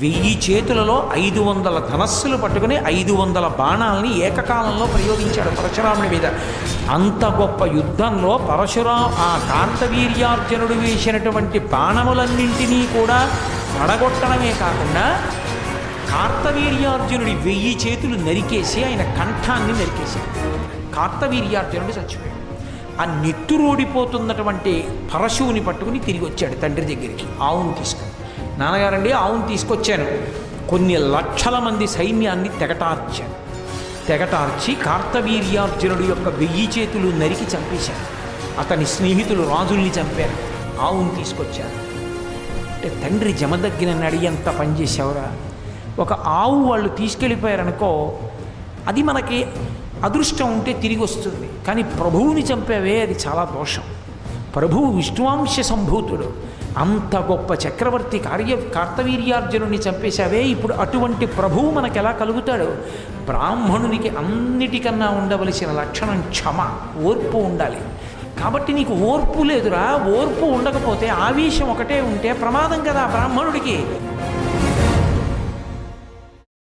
వెయ్యి చేతులలో ఐదు వందల ధనస్సులు పట్టుకుని ఐదు వందల బాణాలని ఏకకాలంలో ప్రయోగించాడు పరశురాముడి మీద. అంత గొప్ప యుద్ధంలో పరశురా ఆ కార్తవీర్యార్జునుడు వేసినటువంటి బాణములన్నింటినీ కూడా పడగొట్టడమే కాకుండా కార్తవీర్యార్జునుడి వెయ్యి చేతులు నరికేసి ఆయన కంఠాన్ని నరికేశాడు. కార్తవీర్యార్జునుడు చచ్చిపోయాడు. ఆ నెత్తురోడిపోతున్నటువంటి పరశువుని పట్టుకుని తిరిగి వచ్చాడు తండ్రి దగ్గరికి. ఆవును తీసుకుని. నాన్నగారండి ఆవును తీసుకొచ్చాను. కొన్ని లక్షల మంది సైన్యాన్ని తెగటార్చాను. తెగటార్చి కార్తవీర్యార్జునుడు యొక్క వెయ్యి చేతులు నరికి చంపేశారు అతని స్నేహితులు రాజుల్ని చంపారు. ఆవును తీసుకొచ్చారు. అంటే తండ్రి జమదగ్గిన నడి ఎంత పనిచేసావురా ఒక ఆవు వాళ్ళు తీసుకెళ్ళిపోయారనుకో అది మనకి అదృష్టం ఉంటే తిరిగి వస్తుంది. కానీ ప్రభువుని చంపావే అది చాలా దోషం. ప్రభువు విష్ణువాంశ సంభూతుడు. అంత గొప్ప చక్రవర్తి కార్య కార్తవీర్యార్జునుడిని చంపేశావే ఇప్పుడు అటువంటి ప్రభువు మనకు ఎలా కలుగుతాడు? బ్రాహ్మణునికి అన్నిటికన్నా ఉండవలసిన లక్షణం క్షమ ఓర్పు ఉండాలి. కాబట్టి నీకు ఓర్పు లేదురా ఓర్పు ఉండకపోతే ఆవేశం ఒకటే ఉంటే ప్రమాదం కదా బ్రాహ్మణుడికి.